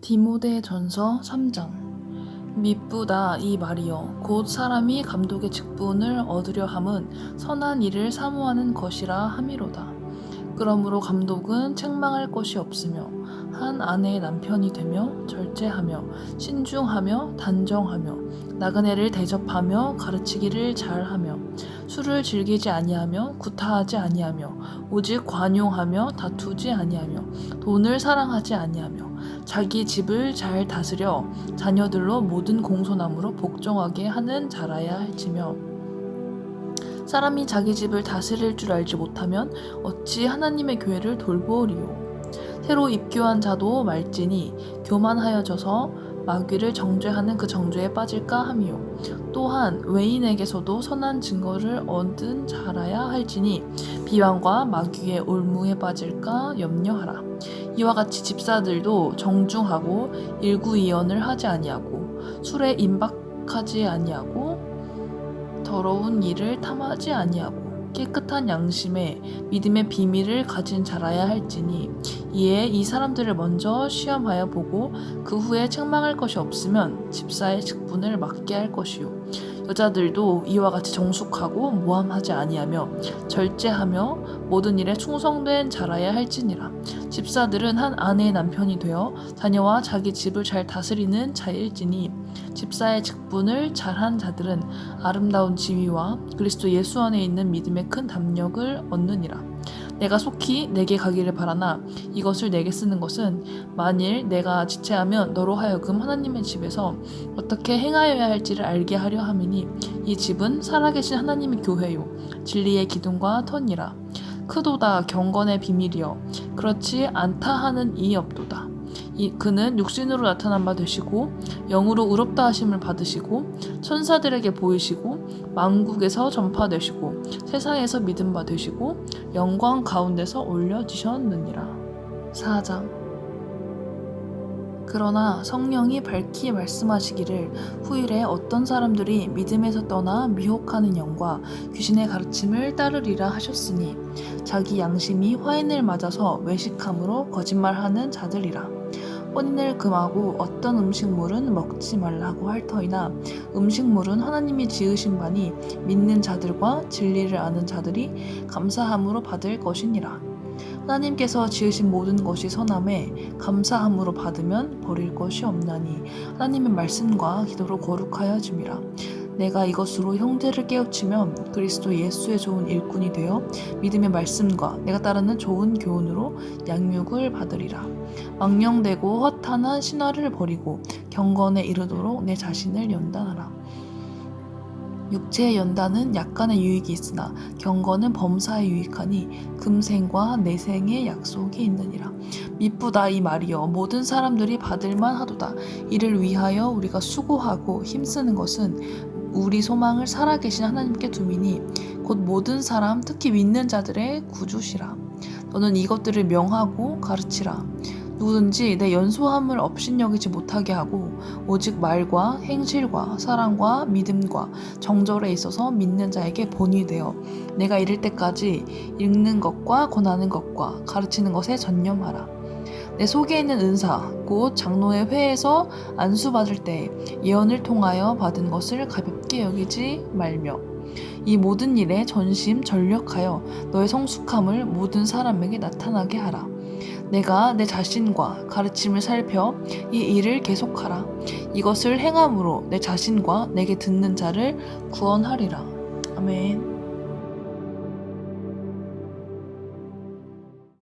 디모데 전서 3장 미쁘다 이 말이여. 곧 사람이 감독의 직분을 얻으려 함은 선한 일을 사모하는 것이라 함이로다. 그러므로 감독은 책망할 것이 없으며 한 아내의 남편이 되며 절제하며 신중하며 단정하며 나그네를 대접하며 가르치기를 잘하며 술을 즐기지 아니하며 구타하지 아니하며 오직 관용하며 다투지 아니하며 돈을 사랑하지 아니하며 자기 집을 잘 다스려 자녀들로 모든 공손함으로 복종하게 하는 자라야 할지며 사람이 자기 집을 다스릴 줄 알지 못하면 어찌 하나님의 교회를 돌보리요 새로 입교한 자도 말지니 교만하여져서 마귀를 정죄하는 그 정죄에 빠질까 함이요. 또한 외인에게서도 선한 증거를 얻은 자라야 할지니 비방과 마귀의 올무에 빠질까 염려하라. 이와 같이 집사들도 정중하고 일구이연을 하지 아니하고 술에 임박하지 아니하고 더러운 일을 탐하지 아니하고 깨끗한 양심에 믿음의 비밀을 가진 자라야 할지니 이에 이 사람들을 먼저 시험하여 보고 그 후에 책망할 것이 없으면 집사의 직분을 맡게 할 것이요 여자들도 이와 같이 정숙하고 모함하지 아니하며 절제하며 모든 일에 충성된 자라야 할지니라 집사들은 한 아내의 남편이 되어 자녀와 자기 집을 잘 다스리는 자일지니 집사의 직분을 잘한 자들은 아름다운 지위와 그리스도 예수 안에 있는 믿음의 큰 담력을 얻느니라. 내가 속히 내게 가기를 바라나 이것을 내게 쓰는 것은 만일 내가 지체하면 너로 하여금 하나님의 집에서 어떻게 행하여야 할지를 알게 하려 함이니 이 집은 살아계신 하나님의 교회요 진리의 기둥과 터니라. 크도다 경건의 비밀이여. 그렇지 않다 하는 이 없도다 이 그는 육신으로 나타난 바 되시고 영으로 의롭다 하심을 받으시고 천사들에게 보이시고 만국에서 전파되시고 세상에서 믿음 바 되시고 영광 가운데서 올려지셨느니라. 4장. 그러나 성령이 밝히 말씀하시기를 후일에 어떤 사람들이 믿음에서 떠나 미혹하는 영과 귀신의 가르침을 따르리라 하셨으니 자기 양심이 화인을 맞아서 외식함으로 거짓말하는 자들이라 혼인을 금하고 어떤 음식물은 먹지 말라고 할 터이나 음식물은 하나님이 지으신 바니 믿는 자들과 진리를 아는 자들이 감사함으로 받을 것이니라. 하나님께서 지으신 모든 것이 선함에 감사함으로 받으면 버릴 것이 없나니 하나님의 말씀과 기도로 거룩하여 줌이라. 내가 이것으로 형제를 깨우치면 그리스도 예수의 좋은 일꾼이 되어 믿음의 말씀과 내가 따르는 좋은 교훈으로 양육을 받으리라. 망령되고 허탄한 신화를 버리고 경건에 이르도록 내 자신을 연단하라. 육체의 연단은 약간의 유익이 있으나 경건은 범사에 유익하니 금생과 내생의 약속이 있느니라. 미쁘다 이 말이여 모든 사람들이 받을만 하도다. 이를 위하여 우리가 수고하고 힘쓰는 것은 우리 소망을 살아계신 하나님께 두미니 곧 모든 사람 특히 믿는 자들의 구주시라. 너는 이것들을 명하고 가르치라. 누구든지 내 연소함을 업신여기지 못하게 하고 오직 말과 행실과 사랑과 믿음과 정절에 있어서 믿는 자에게 본이 되어 내가 이를 때까지 읽는 것과 권하는 것과 가르치는 것에 전념하라. 내 속에 있는 은사 곧 장로의 회에서 안수 받을 때 예언을 통하여 받은 것을 가볍게 여기지 말며 이 모든 일에 전심 전력하여 너의 성숙함을 모든 사람에게 나타나게 하라. 내가 내 자신과 가르침을 살펴 이 일을 계속하라. 이것을 행함으로 내 자신과 내게 듣는 자를 구원하리라. 아멘.